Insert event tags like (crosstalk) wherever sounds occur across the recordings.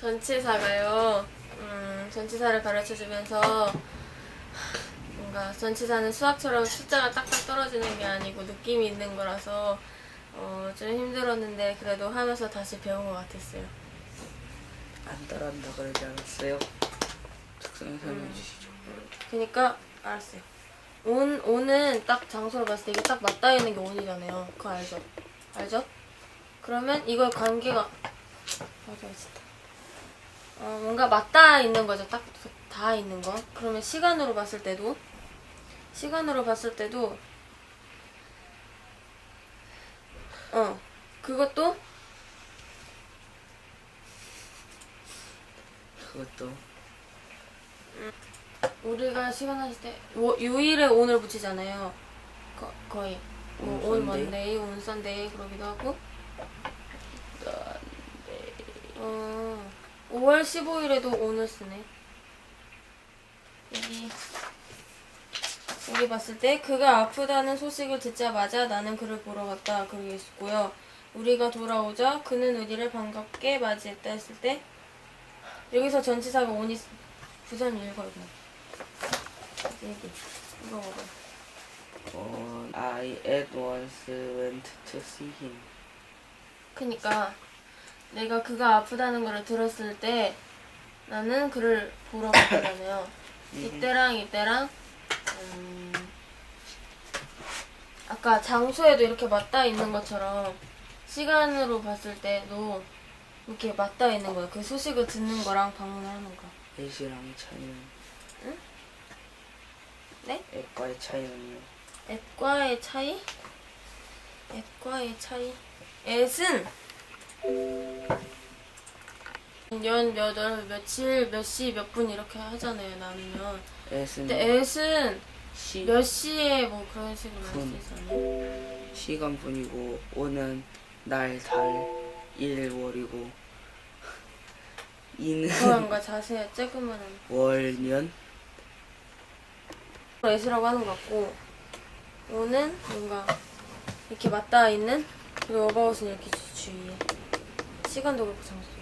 전치사가요. 음, 전치사를 가르쳐 주면서 뭔가 전치사는 수학처럼 숫자가 딱딱 떨어지는 게 아니고 느낌이 있는 거라서 어, 좀 힘들었는데 그래도 하면서 다시 배운 것 같았어요. 안 따라한다 그러지 않았어요? 특성을 설명해 주시죠. 그니까 알았어요. 온 온은 딱 장소로 봤을 때 이게 딱 맞닿아 있는 게 온이잖아요. 그거 알죠? 알죠? 그러면 이거 관계가 맞아 진짜. 어 뭔가 맞닿아 있는 거죠. 딱 닿아 있는 거. 그러면 시간으로 봤을 때도 시간으로 봤을 때도 어 그것도 그것도 우리가 시간 하실 때 워- 요일에 온을 붙이잖아요. 거, 거의 뭐, 온온 썬데이? 먼데이, 온 썬데이 그러기도 하고. 어, 5월 15일에도 온을 쓰네. 여기 여기 봤을 때 그가 아프다는 소식을 듣자마자 나는 그를 보러 갔다 그러고 있었고요. 우리가 돌아오자 그는 우리를 반갑게 맞이했다 했을 때 여기서 전치사가 쓰- 부산 읽어요 그냥. 얘기 이거 먹어. 어, I at once went to see him. 그니까 내가 그가 아프다는 걸 들었을 때 나는 그를 보러 갔거든요. 이때랑 이때랑 음, 아까 장소에도 이렇게 맞닿아 있는 것처럼 시간으로 봤을 때도 이렇게 맞닿아 있는 거예요. 그 소식을 듣는 거랑 방문을 하는 거. 앱이랑 차이는 네? 앱과의 차이는요. 앱과의 차이? 앱과의 차이? 앱은 연, 여덟, 며칠, 몇 시, 몇 분 이렇게 하잖아요, 나누면. 앱은 근데 앱은 시, 몇 시에 뭐 그런 식으로 할수 분. 있잖아요. 시간분이고 오는 날, 달, 일, 월이고 이는 그런가 (laughs) 자세히 조금은 월, 년, 앱이라고 하는 것 같고 오는 뭔가 이렇게 맞닿아 있는 그리고 어바웃은 이렇게 주- 주위에 시간도 그렇고 장소도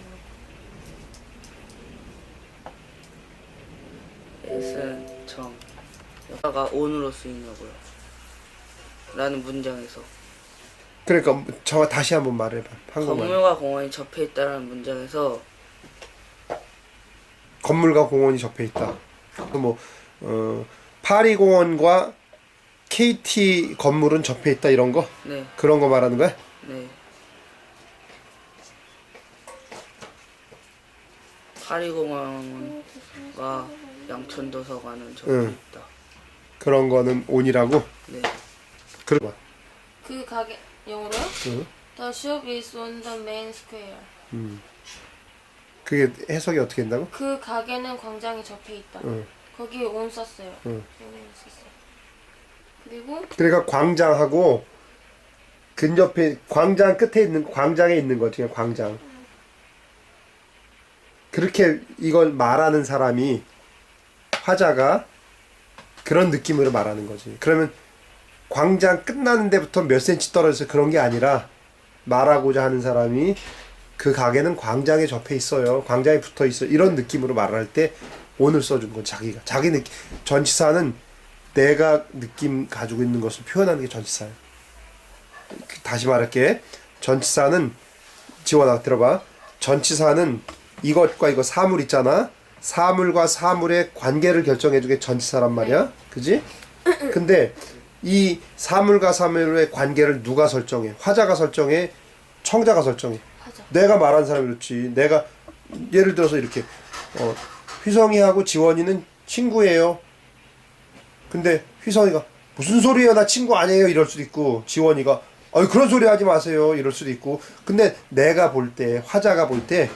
그렇고 앱은 정. 여가가 온으로 쓰이냐고요. 라는 문장에서 그러니까 저 다시 한번 말해봐. 한국말. 건물과 공원이 접해 있다라는 문장에서 건물과 공원이 접해 있다. 뭐 어, 파리 공원과 KT 건물은 접해 있다 이런 거 네, 그런 거 말하는 거야? 네. 파리공원과 양천도서관은 접해 응. 있다. 그런 거는 온이라고. 네, 그런 거. 그 가게 영어로요? 응. The shop is on the main square. 음. 그게 해석이 어떻게 된다고? 그 가게는 광장에 접해 있다. 응. 거기 온 썼어요. 응. 온 썼어요. 그리고 그러니까 광장하고 근접해 광장 끝에 있는 광장에 있는 거지 그냥 광장. 그렇게 이걸 말하는 사람이 화자가 그런 느낌으로 말하는 거지. 그러면 광장 끝나는 데부터 몇 센치 떨어져서 그런 게 아니라 말하고자 하는 사람이 그 가게는 광장에 접해 있어요. 광장에 붙어 있어. 이런 느낌으로 말할 때 오늘 써준 건 자기가 자기 느낌. 전치사는 내가 느낌 가지고 있는 것을 표현하는 게 전치사예요. 그- 다시 말할게. 전치사는 지원아 들어봐. 전치사는 이것과 이거 사물 있잖아. 사물과 사물의 관계를 결정해 주게 전치사란 말이야. 그지? 근데 이 사물과 사물의 관계를 누가 설정해? 화자가 설정해? 청자가 설정해? 하자. 내가 말한 사람이 그렇지. 내가 예를 들어서 이렇게 어, 휘성이하고 지원이는 친구예요. 근데 휘성이가 무슨 소리예요? 나 친구 아니에요. 이럴 수도 있고 지원이가 아 그런 소리 하지 마세요. 이럴 수도 있고. 근데 내가 볼 때 화자가 볼 때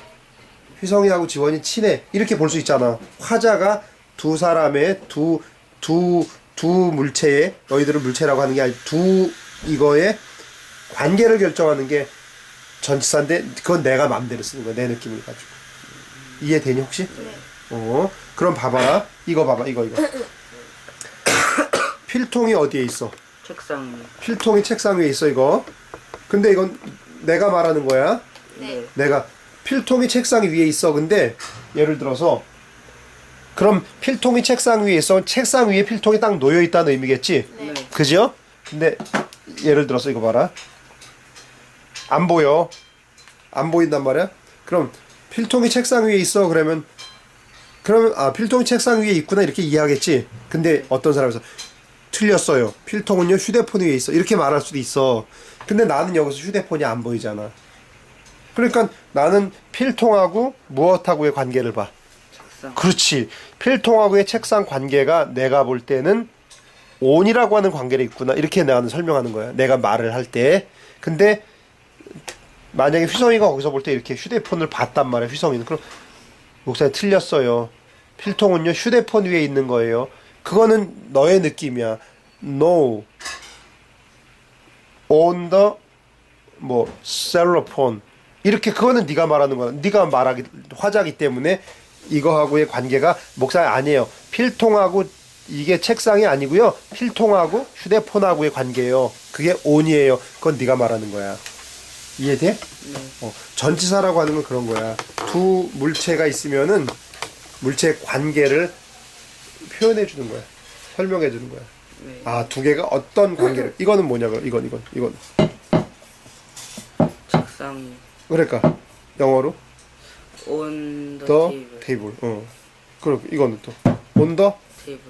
휘성이하고 지원이 친해 이렇게 볼 수 있잖아. 화자가 두 사람의 두 두 두 물체의 너희들은 물체라고 하는 게 아니고 두 이거의 관계를 결정하는 게 전치사인데 그건 내가 마음대로 쓰는 거야 내 느낌을 가지고 이해되니 혹시? 네. 어 그럼 봐봐라 이거 봐봐 이거 이거 (coughs) 필통이 어디에 있어? 책상 필통이 책상 위에 있어 이거 근데 이건 내가 말하는 거야 네. 내가 필통이 책상 위에 있어. 근데 예를 들어서 그럼 필통이 책상 위에 있어. 책상 위에 필통이 딱 놓여 있다는 의미겠지. 네. 네. 그죠? 근데 예를 들어서 이거 봐라. 안 보여. 안 보인단 말이야. 그럼 필통이 책상 위에 있어. 그러면 그러면 아 필통이 책상 위에 있구나 이렇게 이해하겠지. 근데 어떤 사람에서 틀렸어요. 필통은요 휴대폰 위에 있어. 이렇게 말할 수도 있어. 근데 나는 여기서 휴대폰이 안 보이잖아. 그러니까 나는 필통하고 무엇하고의 관계를 봐. 책상. 그렇지. 필통하고의 책상 관계가 내가 볼 때는 온이라고 하는 관계를 있구나. 이렇게 나는 설명하는 거야. 내가 말을 할 때. 근데 만약에 휘성이가 거기서 볼 때 이렇게 휴대폰을 봤단 말이야. 휘성이는. 그럼 목사님 틀렸어요. 필통은요 휴대폰 위에 있는 거예요. 그거는 너의 느낌이야. No. On the 뭐 셀러폰 이렇게 그거는 네가 말하는 거야. 네가 말하기 화자기 때문에 이거하고의 관계가 목사 아니에요. 필통하고 이게 책상이 아니고요. 필통하고 휴대폰하고의 관계예요. 그게 온이에요. 그건 네가 말하는 거야. 이해돼? 네. 어, 전치사라고 하는 건 그런 거야. 두 물체가 있으면은 물체 관계를 표현해 주는 거야. 설명해 주는 거야. 네. 아, 두 개가 어떤 관계를 이거는 뭐냐고. 이건 이건 이건. 책상이 그러니까 영어로 on the 더 table. 테이블. 어. 그리고 이거는 또 온더 테이블.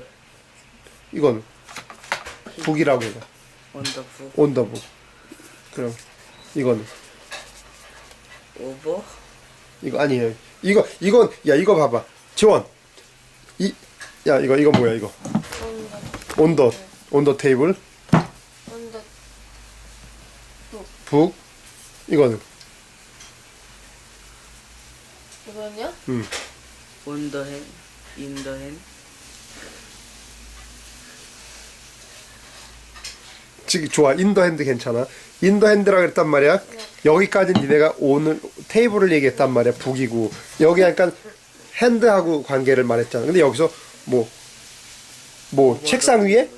이거는 북이라고 해요. on the book. 온더 북. 그럼 이거는 over. 이거 아니에요. 이거 이건 야 이거 봐봐. 지원. 이 야 이거 이거 뭐야 이거. 온더 온더 테이블 온더 북 이거는 음. on the hand. in the hand. 지금 좋아. 인더 핸드 괜찮아? 인더 핸드라 그랬단 말이야? 여기까지 니네가 오늘 테이블을 얘기했단 말이야 북이고. 여기 약간 핸드하고 관계를 말했잖아. 근데 여기서 뭐 뭐 책상 위에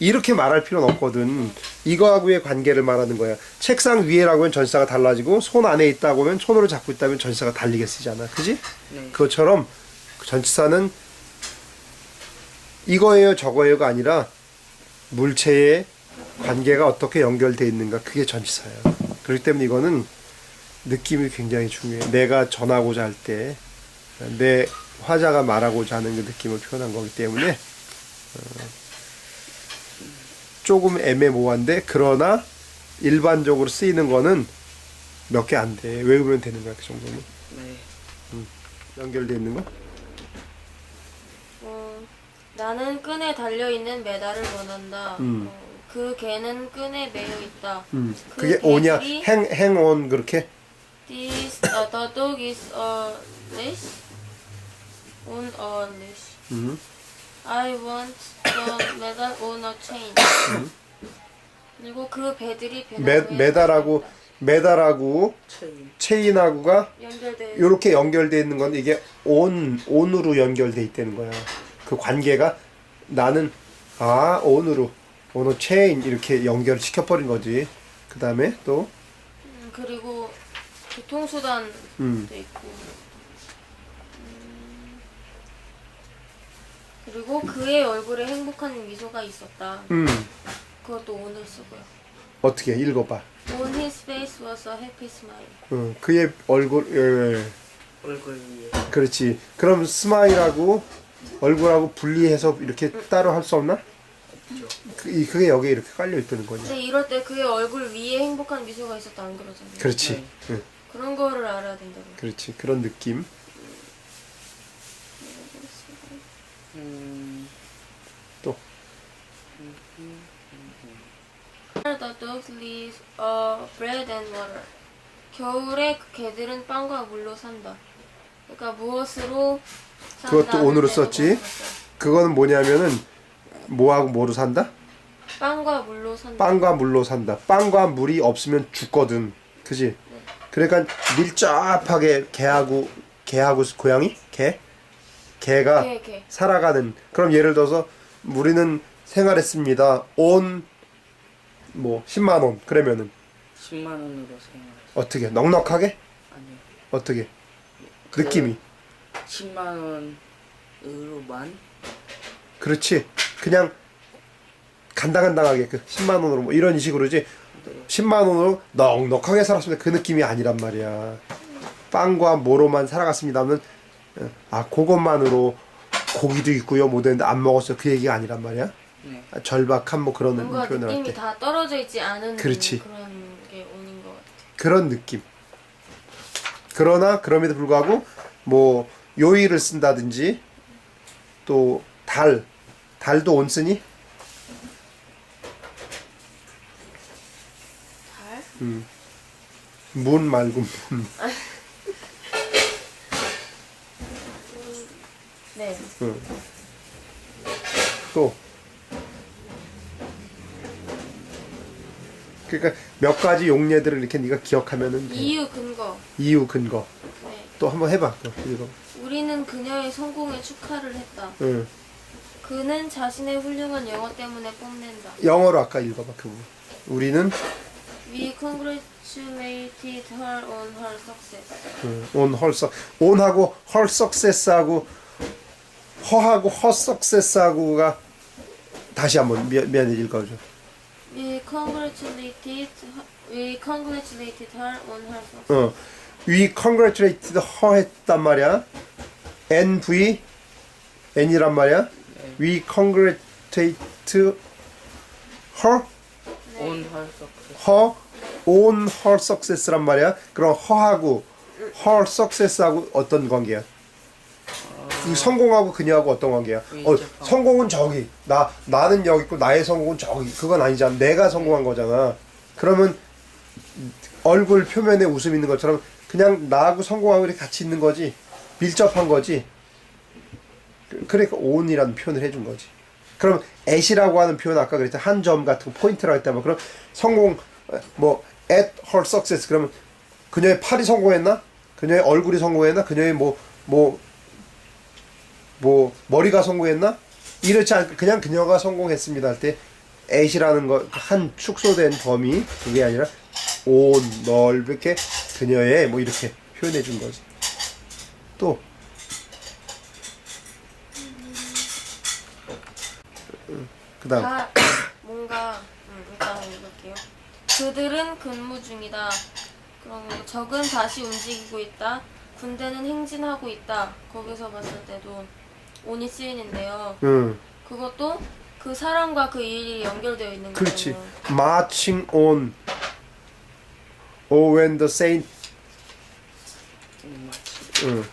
이렇게 말할 필요는 없거든 이거하고의 관계를 말하는 거야 책상 위에라고 하면 전사가 달라지고 손 안에 있다고 하면 손으로 잡고 있다면 전사가 달리게 쓰잖아 그지 네. 그것처럼 전치사는 이거예요 저거예요가 아니라 물체의 관계가 어떻게 연결돼 있는가 그게 전치사예요. 그렇기 때문에 이거는 느낌이 굉장히 중요해. 내가 전하고자 할 때 내 화자가 말하고자 하는 그 느낌을 표현한 거기 때문에 어, 조금 애매모호한데 그러나 일반적으로 쓰이는 거는 몇 개 안 돼. 외우면 되는 거야 그 정도는 네. 연결돼 있는 거. 어, 나는 끈에 달려 있는 메달을 원한다. 음. 어, 그 개는 끈에 매여 있다. 음, 그 그게 오냐 개들이- 행 행온 그렇게 This uh, the dog is a leash on a leash. 음. I want on a chain. 그리고 그 배들이. 메, 메달하고 메달하고 체인. 체인하고가 연결돼. 이렇게 연결돼 있는 건 이게 온 온으로 연결돼 있다는 거야. 그 관계가 나는 아 온으로 온으로 체인 이렇게 연결 시켜버린 거지. 그 다음에 또 음, 그리고 교통수단도 음, 있고. 그리고 그의 얼굴에 행복한 미소가 있었다. 음, 그것도 오늘 쓰고요. 어떻게 읽어봐. On his face was a happy smile. 음, 그의 얼굴 예, 얼굴 위에. 그렇지. 그럼 스마일하고 얼굴하고 분리해서 이렇게 따로 할 수 없나? 그, 이- 그게 여기에 이렇게 깔려 있다는 거냐. 근데 이럴 때 그의 얼굴 위에 행복한 미소가 있었다 안 그러잖아요. 그렇지. 네. 응, 그런 거를 알아야 된다고. 그렇지. 그런 느낌. 음. 또 The dogs live uh, bread and water. 겨울에 그 개들은 빵과 물로 산다. 그러니까 무엇으로 그것도 산다는 오늘로 썼지? 그거는 뭐냐면은 뭐하고 뭐로 산다? 빵과 물로 산다. 빵과 물로 산다. 빵과 물이 없으면 죽거든. 그지? 그러니까 밀접하게 개하고 개하고 고양이? 개? 개가 개, 개. 살아가는 그럼 예를 들어서 우리는 생활했습니다. 온 뭐 10만 원. 그러면은 10만 원으로 생활. 어떻게 넉넉하게? 아니요. 어떻게? 그 느낌이. 10만 원으로만 그렇지. 그냥 간당간당하게 그 10만 원으로 뭐 이런 식으로지. 10만 원으로 넉넉하게 살았습니다. 그 느낌이 아니란 말이야. 빵과 뭐로만 살아갔습니다 하면 아 그것만으로 고기도 있고요. 뭐 되는데 안 먹었어. 그 얘기가 아니란 말이야. 네. 아, 절박한 뭐 그런 뭔가 표현을 할 느낌이 때. 다 떨어져 있지 않은 그렇지. 그런 게 오는 것 같아. 그런 느낌. 그러나 그럼에도 불구하고 뭐 요일을 쓴다든지 또 달, 달도 온 쓰니 달? 문 말고 문. 네. 또 그러니까 몇 가지 용례들을 이렇게 네가 기억하면은 돼. 이유 근거. 이유 근거 네. 또 한번 해봐. 또 이거. 우리는 그녀의 성공에 축하를 했다. 응. 그는 자신의 훌륭한 영어 때문에 뽐낸다. 영어로 아까 읽어봐 그 부분. 우리는 We congratulated her on her success. 응, 온 헐석 온하고 헐 석세스하고 허하고 허 석세스하고가 다시 한번 미, 미안해 읽어줘. We congratulated her, we congratulated her on her success. 어. We congratulated her 했단 말이야. NV N이란 말이야. We congratulate her 온 활석 her on her success란 말이야. 그럼 her하고 her success하고 어떤 관계야? 이 성공하고 그녀하고 어떤 관계야? 어, 이제 봐. 성공은 저기 나 나는 여기 있고 나의 성공은 저기 그건 아니잖아. 내가 성공한 거잖아. 그러면 얼굴 표면에 웃음 있는 것처럼 그냥 나하고 성공하고 이렇게 같이 있는 거지 밀접한 거지. 그- 그러니까 on이라는 표현을 해준 거지. 그럼 at이라고 하는 표현 아까 그랬잖아 한점 같은 거 포인트라고 했다면 그럼 성공 어, 뭐 at her success 그러면 그녀의 팔이 성공했나? 그녀의 얼굴이 성공했나? 그녀의 뭐 뭐, 뭐 머리가 성공했나? 이렇지 않고 그냥 그녀가 성공했습니다 할때 at이라는 거 한 축소된 범위 그게 아니라 온 넓게 그녀의 뭐 이렇게 표현해 준 거지. 또 그다음 다 뭔가 음, 일단 읽을게요. 그들은 근무 중이다. 그럼 적은 다시 움직이고 있다. 군대는 행진하고 있다. 거기서 봤을 때도 온이 쓰이는데요. 응 그것도 그 사람과 그 일이 연결되어 있는 그렇지 거잖아요. marching on oh when the saint. 응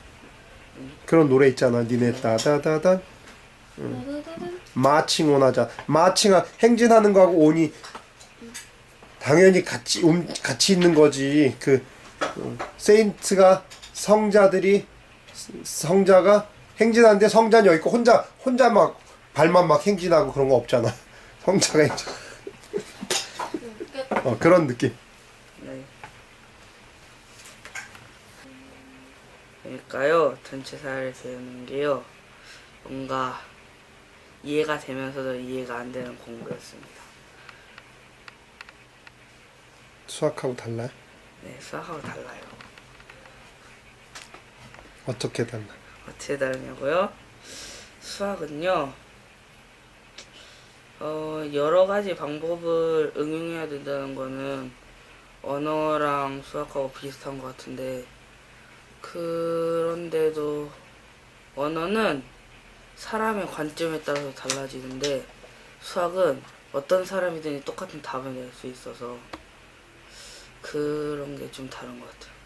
그런 노래 있잖아 니네 따다다다. 마칭 온 하자. 마칭 행진하는 거하고 온이 당연히 같이 움, 같이 있는 거지. 그 어, 세인트가 성자들이 성자가 행진하는데 성자는 여기 있고 혼자 혼자 막 발만 막 행진하고 그런 거 없잖아. (laughs) 성자가 행진. 음, 끝. 어, 그런 느낌. 네. 그러니까요 전체 사례를 배우는 게요 뭔가 이해가 되면서도 이해가 안 되는 공부였습니다. 수학하고 달라. 네 수학하고 달라요. 어떻게 달라? 어떻게 다르냐고요? 수학은요, 어, 여러 가지 방법을 응용해야 된다는 거는 언어랑 수학하고 비슷한 것 같은데, 그런데도 언어는 사람의 관점에 따라서 달라지는데, 수학은 어떤 사람이든지 똑같은 답을 낼 수 있어서, 그런 게 좀 다른 것 같아요.